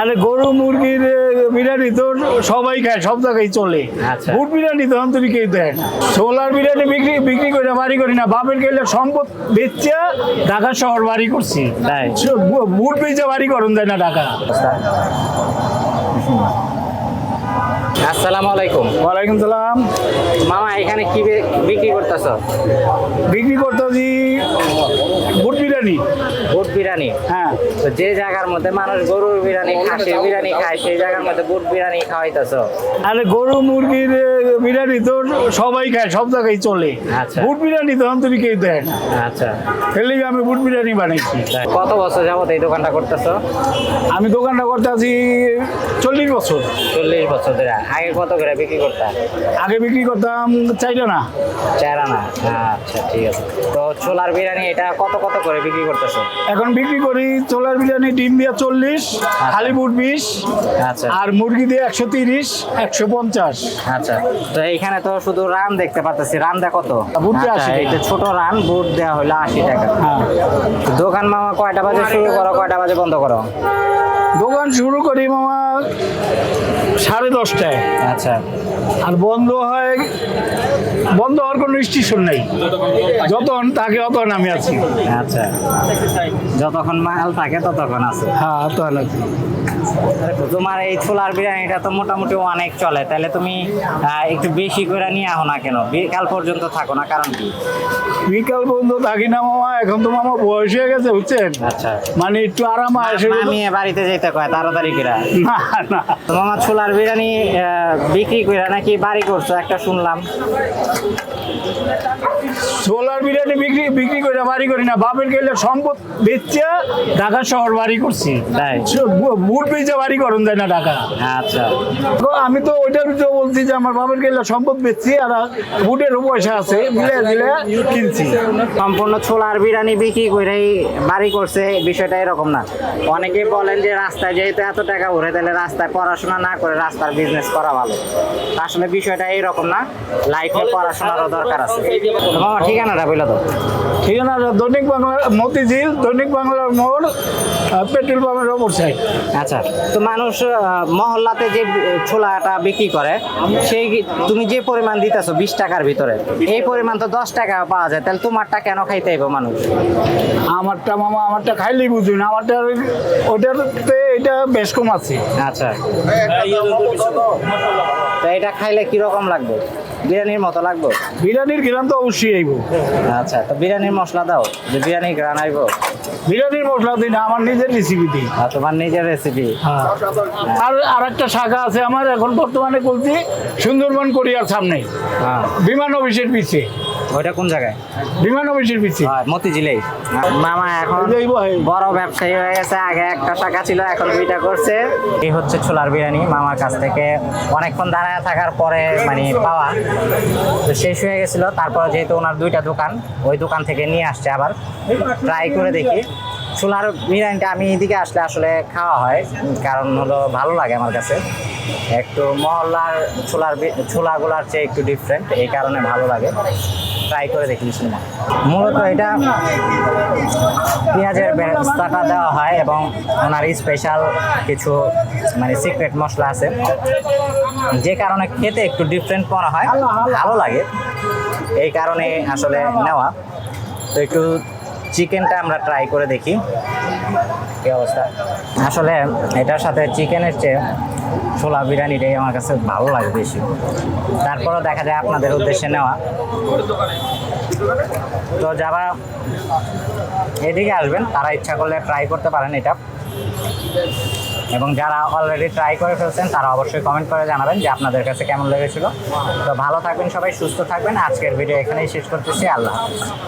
আরে গরু মুরগির বিরিয়ানি তো সবাই খায় সব জায়গায় চলে। আচ্ছা। বুট বিরিয়ানি তো অন্তরি কেউ দেয় না। সোলার বিরিয়ানি বিক্রি বিক্রি করে বাড়ি করি না। বাপের গেলে সম্পদ বেচে ঢাকা শহর বাড়ি করছি। বুট বেচে বাড়ি করুন দেয় না ঢাকা। আসসালামু আলাইকুম। ওয়ালাইকুম সালাম। মামা এখানে কি বিক্রি করতেছ? বিক্রি করতেছি বুট বিরিয়ানি। বুট বিরিয়ানি? হ্যাঁ। যে জায়গার মধ্যে মানুষ গরুর বিরিয়ানি খাসির বিরিয়ানি খায় সেই জায়গার মধ্যে বুট বিরিয়ানি খাওয়াইতেছ। আরে গরু মুরগির বিরিয়ানি তো সবাই খায় সব জায়গায় চলে। আচ্ছা। বুট বিরিয়ানি তো অন্তরি কেউ দেয় না। আচ্ছা। লিগে আমি বুট বিরিয়ানি বানাইছি। কত বছর যাবত এই দোকানটা করতেছ? আমি দোকানটা করতে আছি চল্লিশ বছর। চল্লিশ বছর ধরে। আগে কত করে বিক্রি করতাম আগে বিক্রি করতাম চাইটা না। চার না? আচ্ছা ঠিক আছে। তো ছোলার বিরিয়ানি এটা কত কত করে বিক্রি করতেছ? এখন বিক্রি করি চোলার বিরিয়ানি ডিম দিয়ে চল্লিশ খালি বুট বিশ আচ্ছা। আর মুরগি দিয়ে একশো তিরিশ একশো পঞ্চাশ। আচ্ছা। তো এখানে তো শুধু রান দেখতে পাচ্ছি রান কত? বুট আচ্ছা, 80 টাকা। এটা ছোট রান বুট দেওয়া হলো আশি টাকা। হ্যাঁ। দোকান মামা কয়টা বাজে শুরু করো কয়টা বাজে বন্ধ করো? দোকান শুরু করি মামা সাড়ে দশটায়। আচ্ছা। আর বন্ধ হয় বন্ধ হওয়ার কোনো স্টেশন নেই। যতক্ষণ তাকে অতক্ষণ আমি আছি। আচ্ছা। যতক্ষণ মাল থাকে ততক্ষণ আছে। হ্যাঁ অতক্ষণ আছি। তোমার এই ছোলার বিরিয়ানিটা তো মোটামুটি অনেক চলে। তাহলে তুমি একটু বেশি করে নিয়ে আহো না কেন? বিকাল পর্যন্ত থাকো না কারণ কি? বিকাল পর্যন্ত থাকি না মামা এখন তো মামা বয়স হয়ে গেছে বুঝছেন? আচ্ছা। মানে একটু আরাম আসে মামিয়ে বাড়িতে যেতে কয় তাড়াতাড়ি করে? না না। মামা ছোলার বিরিয়ানি বিক্রি করে নাকি বাড়ি করছ? একটা শুনলাম। সোলার বিরিয়ানি বিক্রি বিক্রি করে বাড়ি করি না। বাপের গেলে সম্পদ ঢাকা শহর বাড়ি করছি। তাই? সে বুট বেচে বাড়ি করুন না ঢাকা। আচ্ছা। তো আমি তো ওইটার ভিতরে বলছি যে আমার বাপের গেলে সম্পদ বেচছি আর বুটেরও পয়সা আছে। মিলে দিলে কিনছি। সম্পূর্ণ ছোলার বিরিয়ানি বিক্রি করেই বাড়ি করছে বিষয়টা এরকম না। অনেকে বলেন যে রাস্তায় যেহেতু এত টাকা উঠে তাহলে রাস্তায় পড়াশোনা না করে রাস্তার বিজনেস করা ভালো। আসলে বিষয়টা এইরকম না। লাইফে পড়াশোনারও দরকার আছে। মামা ঠিকানাটা বলল তো ঠিক আছে না দৈনিক বাংলা মতিঝিল দৈনিক বাংলার মোড় পেট্রোল পাম্পের ওপর সাইড আচ্ছা তো মানুষ মহল্লাতে যে ছোলাটা বিক্রি করে সেই তুমি যে পরিমাণ দিতেছো বিশ টাকার ভিতরে এই পরিমাণ তো দশ টাকা পাওয়া যায় তাহলে তোমারটা কেন খাইতে হইব মানুষ? আমারটা মামা আমারটা খাইলেই বুঝুন আমারটা ওটাতে এটা বেশ কম আছে। আচ্ছা। তো এটা খাইলে কীরকম লাগবে? বিরিয়ানির মতো লাগবে? বিরিয়ানির গ্রাম তো অবশ্যই আইব। আচ্ছা তো বিরিয়ানির মশলা দাও। যে বিরিয়ানির গ্রান আইব। বিরিয়ানির মশলা দিন আমার নিজের রেসিপি দিই। আর তোমার নিজের রেসিপি হ্যাঁ। আর আর একটা শাখা আছে আমার এখন বর্তমানে বলছি সুন্দরবন কোরিয়ার সামনে হ্যাঁ। বিমান অফিসের পিছে। ওইটা কোন জায়গায়? বিমান অফিসের পিছে। হয়, মতিঝিলেই মামা এখন বড় ব্যবসায়ী হয়ে গেছে আগে একটা টাকা ছিল এখন দুইটা করছে। এই হচ্ছে ছোলার বিরিয়ানি মামার কাছ থেকে। অনেকক্ষণ দাঁড়ায় থাকার পরে মানে পাওয়া। তো শেষ হয়ে গেছিল তারপর যেহেতু ওনার দুইটা দোকান ওই দোকান থেকে নিয়ে আসছে আবার। ট্রাই করে দেখি। ছোলার বিরিয়ানিটা আমি এদিকে আসলে আসলে খাওয়া হয় কারণ হলো ভালো লাগে আমার কাছে। একটু মহল্লার ছোলার ছোলাগুলার চেয়ে একটু ডিফারেন্ট এই কারণে ভালো লাগে। ট্রাই করে দেখি বিসমিল্লাহ। মূলত এটা পেঁয়াজের বেরেস্তাটা দেওয়া হয় এবং ওনার স্পেশাল কিছু মানে সিক্রেট মশলা আছে। যে কারণে খেতে একটু ডিফারেন্ট মনে হয়, ভালো লাগে। এই কারণে আসলে নেওয়া। তো একটু চিকেনটা আমরা ট্রাই করে দেখি। কি অবস্থা? আসলে এটার সাথে চিকেনের চেয়ে ছোলা বিরিয়ানিটাই আমার কাছে ভালো লাগে বেশি। তারপরও দেখা যায় আপনাদের উদ্দেশ্যে নেওয়া। তো যারা এদিকে আসবেন, তারা ইচ্ছা করলে ট্রাই করতে পারেন এটা। এবং যারা অলরেডি ট্রাই করে ফেলছেন, তারা অবশ্যই কমেন্ট করে জানাবেন যে আপনাদের কাছে কেমন লেগেছিল। তো ভালো থাকবেন সবাই, সুস্থ থাকবেন। আজকের ভিডিও এখানেই শেষ করতেছি। আল্লাহ।